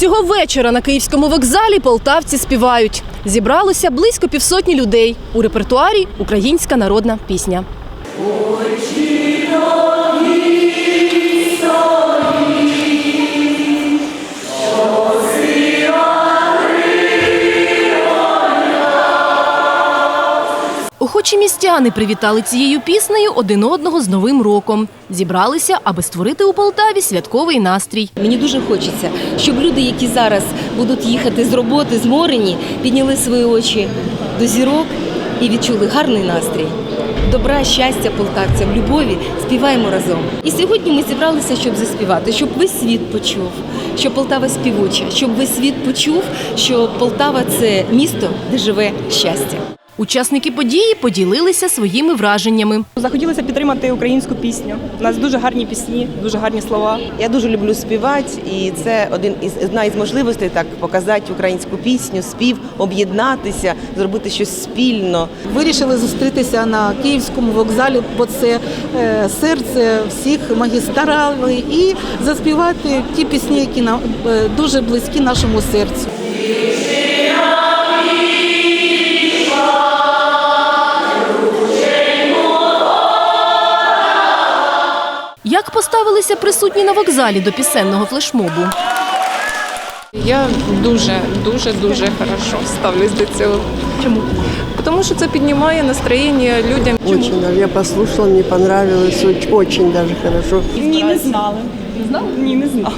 Цього вечора на київському вокзалі полтавці співають. Зібралося близько півсотні людей. У репертуарі українська народна пісня. Охочі містяни привітали цією піснею один одного з Новим роком. Зібралися, аби створити у Полтаві святковий настрій. Мені дуже хочеться, щоб люди, які зараз будуть їхати з роботи, зморені, підняли свої очі до зірок і відчули гарний настрій. Добра, щастя полтавцям, любові співаємо разом. І сьогодні ми зібралися, щоб заспівати, щоб весь світ почув, що Полтава співуча, щоб весь світ почув, що Полтава це місто, де живе щастя. Учасники події поділилися своїми враженнями. Захотілося підтримати українську пісню. У нас дуже гарні пісні, дуже гарні слова. Я дуже люблю співати, і це один із одна із можливостей так показати українську пісню, спів, об'єднатися, зробити щось спільно. Вирішили зустрітися на київському вокзалі, бо це е, серце всіх магістралей, і заспівати ті пісні, які нам е, дуже близькі нашому серцю. Як поставилися присутні на вокзалі до пісенного флешмобу? Я дуже, дуже, дуже хорошо ставлюсь до цього. Чому? Тому що це піднімає настроєння людям. Очень даже. Я послушала, мені понравилось. Оч- Очень даже хорошо. Ні, не знали. Не знали? Ні, не знала.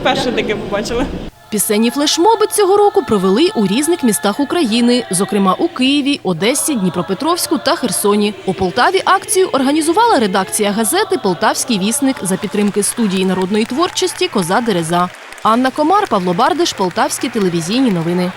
Вперше таке побачили. Пісенні флешмоби цього року провели у різних містах України, зокрема у Києві, Одесі, Дніпропетровську та Херсоні. У Полтаві акцію організувала редакція газети Полтавський вісник за підтримки студії народної творчості Коза Дереза. Анна Комар, Павло Бардиш, Полтавські телевізійні новини.